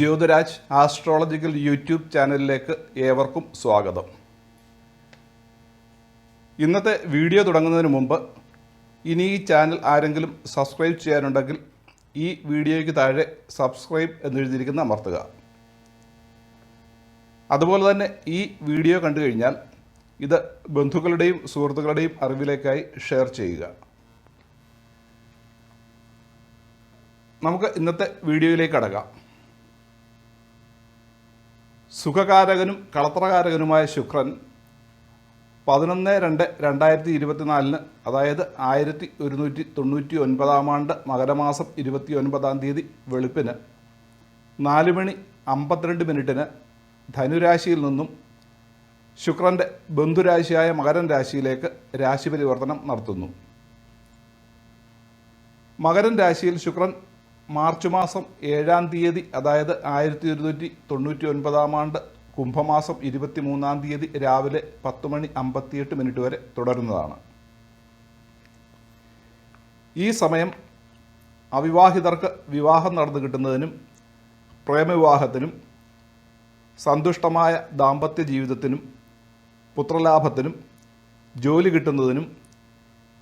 Jyothiraj astrological YouTube ചാനലിലേക്ക് ഏവർക്കും സ്വാഗതം. ഇന്നത്തെ വീഡിയോ തുടങ്ങുന്നതിന് മുമ്പ് ഇനി ഈ ചാനൽ ആരെങ്കിലും സബ്സ്ക്രൈബ് ചെയ്യാനുണ്ടെങ്കിൽ ഈ വീഡിയോയ്ക്ക് താഴെ സബ്സ്ക്രൈബ് എന്നെഴുതിയിരിക്കുന്ന അമർത്തുക. അതുപോലെ തന്നെ ഈ വീഡിയോ കണ്ടു കഴിഞ്ഞാൽ ഇത് ബന്ധുക്കളുടെയും സുഹൃത്തുക്കളുടെയും അറിവിലേക്കായി ഷെയർ ചെയ്യുക. നമുക്ക് ഇന്നത്തെ വീഡിയോയിലേക്ക് അടക്കാം സുഖകാരകനും കളത്രകാരകനുമായ ശുക്രൻ പതിനൊന്ന് രണ്ട് രണ്ടായിരത്തി ഇരുപത്തിനാലിന് അതായത് ആയിരത്തി ഒരുന്നൂറ്റി തൊണ്ണൂറ്റി ഒൻപതാം ആണ്ട് മകരമാസം ഇരുപത്തി ഒൻപതാം തീയതി വെളുപ്പിന് നാല് മണി അമ്പത്തിരണ്ട് മിനിറ്റിന് ധനുരാശിയിൽ നിന്നും ശുക്രന്റെ ബന്ധുരാശിയായ മകരൻ രാശിയിലേക്ക് രാശി പരിവർത്തനം നടത്തുന്നു. മകരൻ രാശിയിൽ ശുക്രൻ മാർച്ച് മാസം ഏഴാം തീയതി അതായത് ആയിരത്തി ഒരുന്നൂറ്റി തൊണ്ണൂറ്റി ഒൻപതാം ആണ്ട് കുംഭമാസം ഇരുപത്തി മൂന്നാം തീയതി രാവിലെ പത്ത് മണി അമ്പത്തിയെട്ട് മിനിറ്റ് വരെ തുടരുന്നതാണ്. ഈ സമയം അവിവാഹിതർക്ക് വിവാഹം നടന്നു കിട്ടുന്നതിനും പ്രേമവിവാഹത്തിനും സന്തുഷ്ടമായ ദാമ്പത്യ ജീവിതത്തിനും പുത്രലാഭത്തിനും ജോലി കിട്ടുന്നതിനും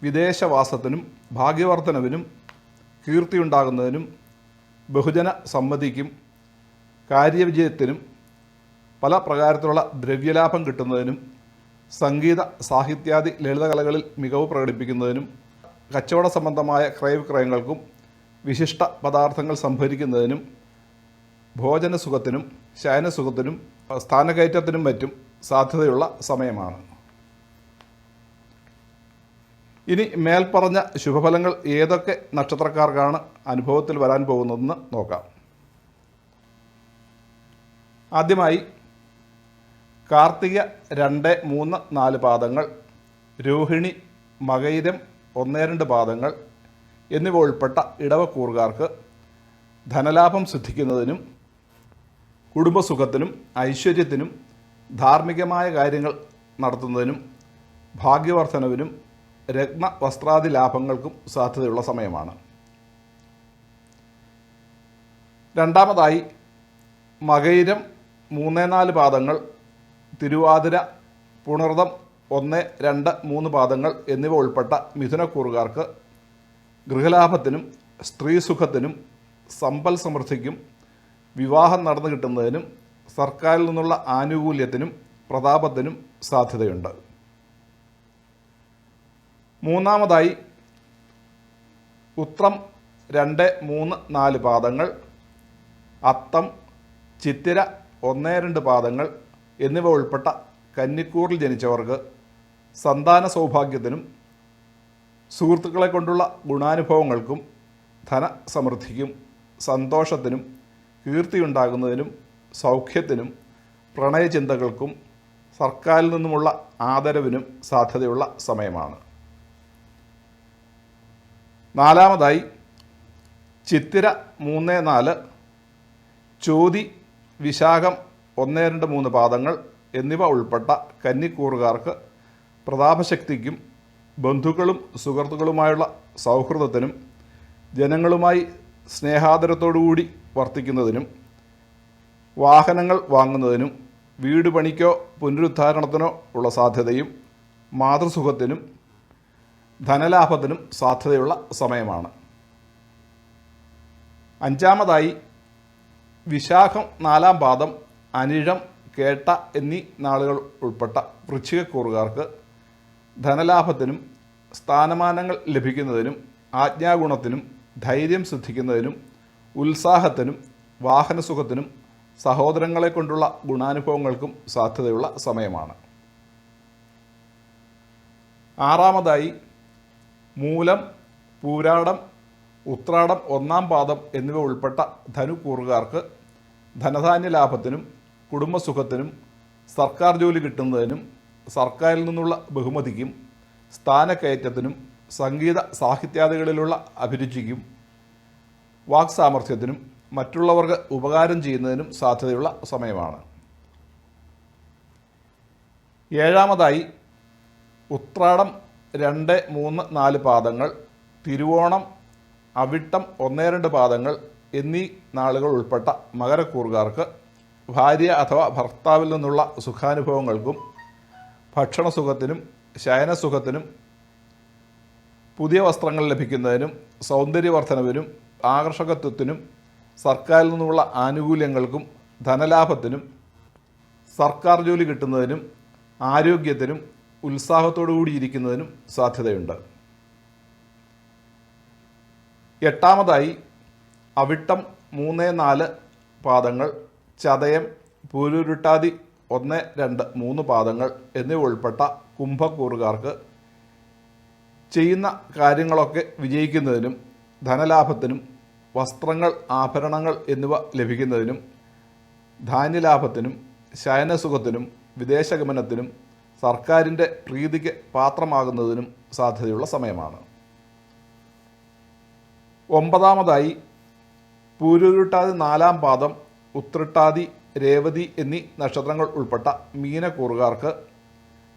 വിദേശവാസത്തിനും ഭാഗ്യവർദ്ധനവിനും കീർത്തിയുണ്ടാകുന്നതിനും ബഹുജന സമ്മതിക്കും കാര്യവിജയത്തിനും പല പ്രകാരത്തിലുള്ള ദ്രവ്യലാഭം കിട്ടുന്നതിനും സംഗീത സാഹിത്യാദി ലളിതകലകളിൽ മികവ് പ്രകടിപ്പിക്കുന്നതിനും കച്ചവട സംബന്ധമായ ക്രയവിക്രയങ്ങൾക്കും വിശിഷ്ട പദാർത്ഥങ്ങൾ സംഭരിക്കുന്നതിനും ഭോജനസുഖത്തിനും ശയനസുഖത്തിനും സ്ഥാനകയറ്റത്തിനും മറ്റും സാധ്യതയുള്ള സമയമാണ്. ഇനി മേൽപ്പറഞ്ഞ ശുഭഫലങ്ങൾ ഏതൊക്കെ നക്ഷത്രക്കാർക്കാണ് അനുഭവത്തിൽ വരാൻ പോകുന്നതെന്ന് നോക്കാം. ആദ്യമായി കാർത്തിക രണ്ട് മൂന്ന് നാല് പാദങ്ങൾ രോഹിണി മകയിരം ഒന്നേ രണ്ട് പാദങ്ങൾ എന്നിവ ഉൾപ്പെട്ട ഇടവക്കൂറുകാർക്ക് ധനലാഭം സിദ്ധിക്കുന്നതിനും കുടുംബസുഖത്തിനും ഐശ്വര്യത്തിനും ധാർമ്മികമായ കാര്യങ്ങൾ നടത്തുന്നതിനും ഭാഗ്യവർദ്ധനവിനും രത്ന വസ്ത്രാദി ലാഭങ്ങൾക്കും സാധ്യതയുള്ള സമയമാണ്. രണ്ടാമതായി മകയിരം മൂന്ന് നാല് പാദങ്ങൾ തിരുവാതിര പുണർദം ഒന്ന് രണ്ട് മൂന്ന് പാദങ്ങൾ എന്നിവ ഉൾപ്പെട്ട മിഥുനക്കൂറുകാർക്ക് ഗൃഹലാഭത്തിനും സ്ത്രീസുഖത്തിനും സമ്പൽ സമൃദ്ധിക്കും വിവാഹം നടന്നു കിട്ടുന്നതിനും സർക്കാരിൽ നിന്നുള്ള ആനുകൂല്യത്തിനും പ്രതാപത്തിനും സാധ്യതയുണ്ട്. മൂന്നാമതായി ഉത്രം രണ്ട് മൂന്ന് നാല് പാദങ്ങൾ അത്തം ചിത്തിര ഒന്നേ രണ്ട് പാദങ്ങൾ എന്നിവ ഉൾപ്പെട്ട കന്നിക്കൂറിൽ ജനിച്ചവർക്ക് സന്താന സൗഭാഗ്യത്തിനും സുഹൃത്തുക്കളെ കൊണ്ടുള്ള ഗുണാനുഭവങ്ങൾക്കും ധനസമൃദ്ധിക്കും സന്തോഷത്തിനും കീർത്തിയുണ്ടാകുന്നതിനും സൗഖ്യത്തിനും പ്രണയചിന്തകൾക്കും സർക്കാരിൽ നിന്നുമുള്ള ആദരവിനും സാധ്യതയുള്ള സമയമാണ്. നാലാമതായി ചിത്തിര മൂന്ന് നാല് ചോതി വിശാഖം ഒന്ന് രണ്ട് മൂന്ന് പാദങ്ങൾ എന്നിവ ഉൾപ്പെട്ട കന്നിക്കൂറുകാർക്ക് പ്രതാപശക്തിക്കും ബന്ധുക്കളും സുഹൃത്തുക്കളുമായുള്ള സൗഹൃദത്തിനും ജനങ്ങളുമായി സ്നേഹാദരത്തോടുകൂടി വർത്തിക്കുന്നതിനും വാഹനങ്ങൾ വാങ്ങുന്നതിനും വീട് പണിക്കോ പുനരുദ്ധാരണത്തിനോ ഉള്ള സാധ്യതയും മാതൃസുഖത്തിനും ധനലാഭത്തിനും സാധ്യതയുള്ള സമയമാണ്. അഞ്ചാമതായി വിശാഖം നാലാം പാദം അനിഴം കേട്ട എന്നീ നാളുകൾ ഉൾപ്പെട്ട വൃശ്ചികക്കൂറുകാർക്ക് ധനലാഭത്തിനും സ്ഥാനമാനങ്ങൾ ലഭിക്കുന്നതിനും ആജ്ഞാഗുണത്തിനും ധൈര്യം സിദ്ധിക്കുന്നതിനും ഉത്സാഹത്തിനും വാഹനസുഖത്തിനും സഹോദരങ്ങളെ കൊണ്ടുള്ള ഗുണാനുഭവങ്ങൾക്കും സാധ്യതയുള്ള സമയമാണ്. ആറാമതായി മൂലം പൂരാടം ഉത്രാടം ഒന്നാം പാദം എന്നിവ ഉൾപ്പെട്ട ധനുക്കൂറുകാർക്ക് ധനധാന്യ ലാഭത്തിനും കുടുംബസുഖത്തിനും സർക്കാർ ജോലി കിട്ടുന്നതിനും സർക്കാരിൽ നിന്നുള്ള ബഹുമതിക്കും സ്ഥാനക്കയറ്റത്തിനും സംഗീത സാഹിത്യാദികളിലുള്ള അഭിരുചിക്കും വാക് സാമർഥ്യത്തിനും മറ്റുള്ളവർക്ക് ഉപകാരം ചെയ്യുന്നതിനും സാധ്യതയുള്ള സമയമാണ്. ഏഴാമതായി ഉത്രാടം രണ്ട് മൂന്ന് നാല് പാദങ്ങൾ തിരുവോണം അവിട്ടം ഒന്നേ രണ്ട് പാദങ്ങൾ എന്നീ നാളുകൾ ഉൾപ്പെട്ട മകരക്കൂറുകാർക്ക് ഭാര്യ അഥവാ ഭർത്താവിൽ നിന്നുള്ള സുഖാനുഭവങ്ങൾക്കും ഭക്ഷണസുഖത്തിനും ശയനസുഖത്തിനും പുതിയ വസ്ത്രങ്ങൾ ലഭിക്കുന്നതിനും സൗന്ദര്യവർദ്ധനവിനും ആകർഷകത്വത്തിനും സർക്കാരിൽ നിന്നുള്ള ആനുകൂല്യങ്ങൾക്കും ധനലാഭത്തിനും സർക്കാർ ജോലി കിട്ടുന്നതിനും ആരോഗ്യത്തിനും ഉത്സാഹത്തോടു കൂടിയിരിക്കുന്നതിനും സാധ്യതയുണ്ട്. എട്ടാമതായി അവിട്ടം മൂന്ന് നാല് പാദങ്ങൾ ചതയം പൂരുരുട്ടാതി ഒന്ന് രണ്ട് മൂന്ന് പാദങ്ങൾ എന്നിവ ഉൾപ്പെട്ട കുംഭക്കൂറുകാർക്ക് ചെയ്യുന്ന കാര്യങ്ങളൊക്കെ വിജയിക്കുന്നതിനും ധനലാഭത്തിനും വസ്ത്രങ്ങൾ ആഭരണങ്ങൾ എന്നിവ ലഭിക്കുന്നതിനും ധാന്യലാഭത്തിനും ശയനസുഖത്തിനും വിദേശഗമനത്തിനും സർക്കാരിന്റെ പ്രീതിക്ക് പാത്രമാകുന്നതിനും സാധ്യതയുള്ള സമയമാണ്. ഒമ്പതാമതായി പൂരുരുട്ടാതി നാലാം പാദം ഉത്രട്ടാതി രേവതി എന്നീ നക്ഷത്രങ്ങൾ ഉൾപ്പെട്ട മീനക്കൂറുകാർക്ക്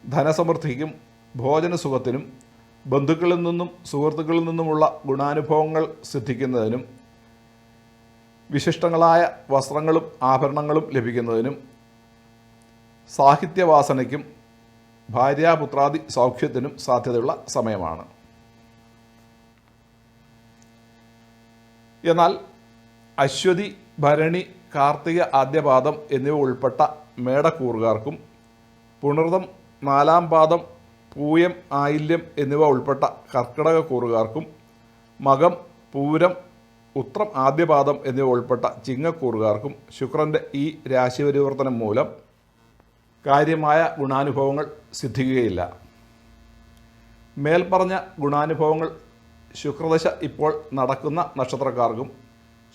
ധനസമൃദ്ധിക്കും ഭോജനസുഖത്തിനും ബന്ധുക്കളിൽ നിന്നും സുഹൃത്തുക്കളിൽ നിന്നുമുള്ള ഗുണാനുഭവങ്ങൾ സിദ്ധിക്കുന്നതിനും വിശിഷ്ടങ്ങളായ വസ്ത്രങ്ങളും ആഭരണങ്ങളും ലഭിക്കുന്നതിനും സാഹിത്യവാസനയ്ക്കും ഭാര്യാപുത്രാദി സൗഖ്യത്തിനും സാധ്യതയുള്ള സമയമാണ്. എന്നാൽ അശ്വതി ഭരണി കാർത്തിക ആദ്യപാദം എന്നിവ ഉൾപ്പെട്ട മേടക്കൂറുകാർക്കും പുണർതം നാലാം പാദം പൂയം ആയില്യം എന്നിവ ഉൾപ്പെട്ട കർക്കിടക കൂറുകാർക്കും മകം പൂരം ഉത്രം ആദ്യപാദം എന്നിവ ഉൾപ്പെട്ട ചിങ്ങക്കൂറുകാർക്കും ശുക്രന്റെ ഈ രാശിപരിവർത്തനം മൂലം കാര്യമായ ഗുണാനുഭവങ്ങൾ സിദ്ധിക്കുകയില്ല. മേൽപ്പറഞ്ഞ ഗുണാനുഭവങ്ങൾ ശുക്രദശ ഇപ്പോൾ നടക്കുന്ന നക്ഷത്രക്കാർക്കും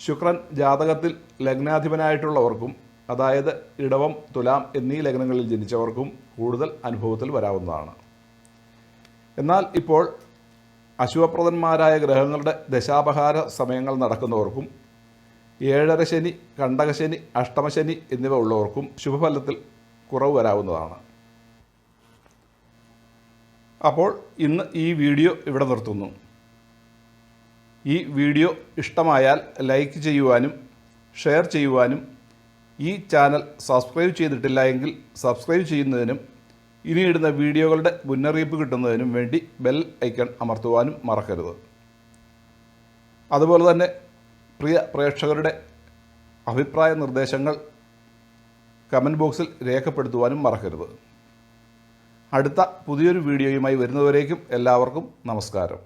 ശുക്രൻ ജാതകത്തിൽ ലഗ്നാധിപനായിട്ടുള്ളവർക്കും അതായത് ഇടവം തുലാം എന്നീ ലഗ്നങ്ങളിൽ ജനിച്ചവർക്കും കൂടുതൽ അനുഭവത്തിൽ വരാവുന്നതാണ്. എന്നാൽ ഇപ്പോൾ അശുഭപ്രദന്മാരായ ഗ്രഹങ്ങളുടെ ദശാപഹാര സമയങ്ങൾ നടക്കുന്നവർക്കും ഏഴര ശനി കണ്ടകശനി അഷ്ടമശനി എന്നിവ ഉള്ളവർക്കും ശുഭഫലത്തിൽ കുറവ് വരാവുന്നതാണ്. അപ്പോൾ ഇന്ന് ഈ വീഡിയോ ഇവിടെ നിർത്തുന്നു. ഈ വീഡിയോ ഇഷ്ടമായാൽ ലൈക്ക് ചെയ്യുവാനും ഷെയർ ചെയ്യുവാനും ഈ ചാനൽ സബ്സ്ക്രൈബ് ചെയ്തിട്ടില്ല എങ്കിൽ സബ്സ്ക്രൈബ് ചെയ്യുന്നതിനും ഇനി ഇടുന്ന വീഡിയോകളുടെ മുന്നറിയിപ്പ് കിട്ടുന്നതിനും വേണ്ടി ബെൽ ഐക്കൺ അമർത്തുവാനും മറക്കരുത്. അതുപോലെ തന്നെ പ്രിയ പ്രേക്ഷകരുടെ അഭിപ്രായ നിർദ്ദേശങ്ങൾ കമന്റ് ബോക്സിൽ രേഖപ്പെടുത്തുവാനും മറക്കരുത്. അടുത്ത പുതിയൊരു വീഡിയോയുമായി വരുന്നവരേക്കും എല്ലാവർക്കും നമസ്കാരം.